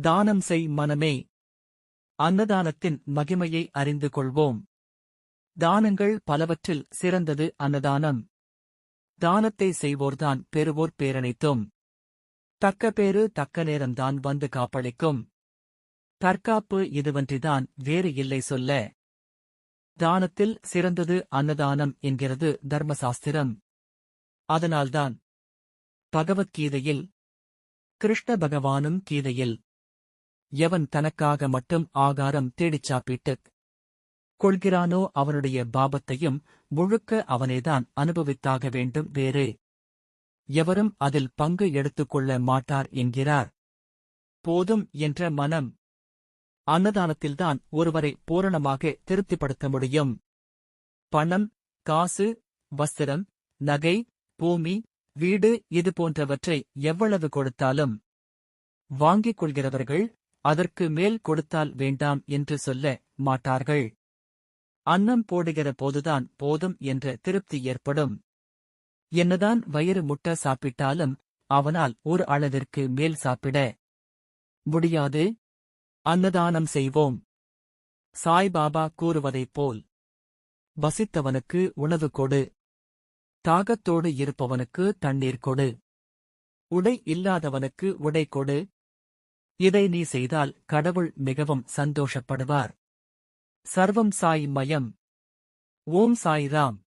தானம் செய் மனமே. அன்னதானத்தின் மகிமையை அறிந்து கொள்வோம். தானங்கள் பலவற்றில் சிறந்தது அன்னதானம். தானத்தை செய்வோர்தான் பெறுவோர் பேரனைத்தும் தக்க பேறு தக்க நேரம்தான் வந்து காப்பளிக்கும். தற்காப்பு இதுவன்றிதான் வேறு இல்லை சொல்ல. தானத்தில் சிறந்தது அன்னதானம் என்கிறது தர்மசாஸ்திரம். அதனால்தான் பகவத்கீதையில் கிருஷ்ண பகவானும் கீதையில் எவன் தனக்காக மட்டும் ஆகாரம் தேடிச் சாப்பிட்டுக் கொள்கிறானோ அவனுடைய பாபத்தையும் முழுக்க அவனேதான் அனுபவித்தாக வேண்டும் வேறு. எவரும் அதில் பங்கு எடுத்துக்கொள்ள மாட்டார் என்கிறார். போதும் என்ற மனம். அன்னதானத்தில்தான் ஒருவரை பூரணமாக திருப்திப்படுத்த முடியும். பணம் காசு வஸ்திரம் நகை பூமி வீடு இது போன்றவற்றை எவ்வளவு கொடுத்தாலும் வாங்கிக் கொள்கிறவர்கள் அதற்கு மேல் கொடுத்தால் வேண்டாம் என்று சொல்ல மாட்டார்கள். அன்னம் போடுகிற போதுதான் போதும் என்ற திருப்தி ஏற்படும். என்னதான் வயிறு முட்ட சாப்பிட்டாலும் அவனால் ஒரு அளவிற்கு மேல் சாப்பிட முடியாது. அன்னதானம் செய்வோம். சாய்பாபா கூறுவதைப் போல். வசித்தவனுக்கு உணவு கொடு. தாகத்தோடு இருப்பவனுக்கு தண்ணீர் கொடு. உடை இல்லாதவனுக்கு உடை கொடு. இதை நீ செய்தால் கடவுள் மிகவும் சந்தோஷப்படுவார். சர்வம் சாய் மயம். ஓம் சாய்ராம்